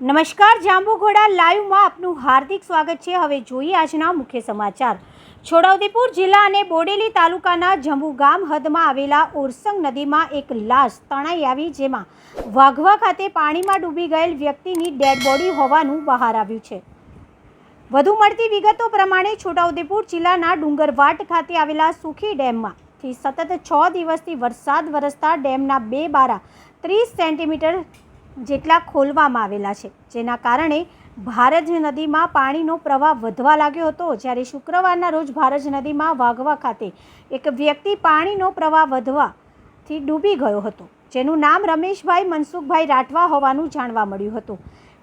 નમસ્કાર જાંબુઘોડા લાઈવમાં આપનું હાર્દિક સ્વાગત છે. હવે જોઈએ આજના મુખ્ય સમાચાર. છોટાઉદેપુર જિલ્લા અને બોડેલી તાલુકાના જંબુ ગામ હદમાં આવેલા ઓરસંગ નદીમાં એક લાશ તણાઈ આવી જેમાં વાઘવા ખાતે પાણીમાં ડૂબી ગયેલ વ્યક્તિની ડેડ બોડી હોવાનું બહાર આવ્યું છે. વધુ મળતી વિગતો પ્રમાણે છોટાઉદેપુર જિલ્લાના ડુંગરવાટ ખાતે આવેલા સુખી ડેમમાંથી સતત છ દિવસથી વરસાદ વરસતા ડેમના બે બારા ત્રીસ સેન્ટીમીટર જેટલા ખોલવામાં આવેલા છે. જેના કારણે ભારજ નદીમાં પાણીનો પ્રવાહ વધવા લાગ્યો હતો. જ્યારે શુક્રવારના રોજ ભારજ નદીમાં વાઘવા ખાતે એક વ્યક્તિ પાણીનો પ્રવાહ વધવાથી ડૂબી ગયો હતો. જેનું નામ રમેશભાઈ મનસુખભાઈ રાઠવા હોવાનું જાણવા મળ્યું હતું.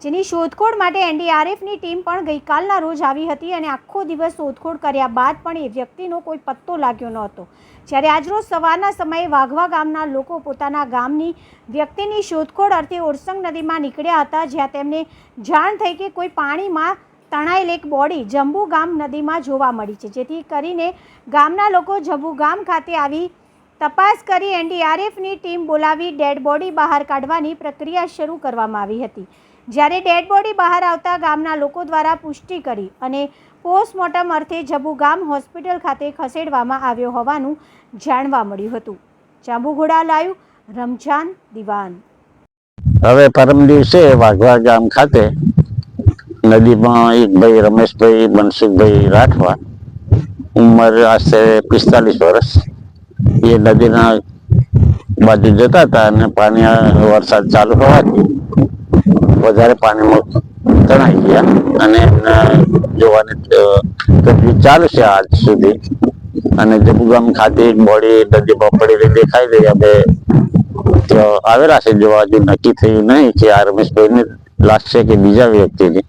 જેની શોધખોળ માટે એનડીઆરએફની ટીમ પણ ગઈકાલના રોજ આવી હતી અને આખો દિવસ શોધખોળ કર્યા બાદ પણ એ વ્યક્તિનો કોઈ પત્તો લાગ્યો ન હતો. જ્યારે આજરોજ સવારના સમયે વાઘવા ગામના લોકો પોતાના ગામની વ્યક્તિની શોધખોળ અર્થે ઓરસંગ નદીમાં નીકળ્યા હતા, જ્યાં તેમને જાણ થઈ કે કોઈ પાણીમાં તણાયેલ એક બોડી જંબુ ગામ નદીમાં જોવા મળી છે. જેથી કરીને ગામના લોકો જંબુ ગામ ખાતે આવી તપાસ કરી એનડીઆરએફની ટીમ બોલાવી ડેડ બોડી બહાર કાઢવાની પ્રક્રિયા શરૂ કરવામાં આવી હતી. જ્યારે ડેડ બોડી બહાર આવતા ગામના લોકો દ્વારા પુષ્ટિ કરી અને પોસ્ટમોર્ટમ અર્થે જબુ ગામ હોસ્પિટલ ખાતે ખસેડવામાં આવ્યો હોવાનું જાણવા મળ્યું હતું. જાંબુઘોડા લાઈવ, રમજાન દિવાન. હવે પરમ દિવસે વાઘવા ગામ ખાતે નદીમાં એક ભાઈ, રમેશભાઈ, મનસુખભાઈ રાઠવા ઉંમર આશરે પિસ્તાલીસ વર્ષ. એ નદીના બાજુ જતા હતા અને પાણી વરસાદ ચાલુ હોવાથી વધારે પાણીમાં તણાઈ ગયા. અને જોવાની તકલીફ ચાલુ છે આજ સુધી. અને જબુગામ ખાતે બોડી નદીમાં પડેલી દેખાઈ રહી અમે આવેલા છે જોવા હજુ નક્કી થયું નહીં કે આ રમેશભાઈની લાશ છે કે બીજા વ્યક્તિની.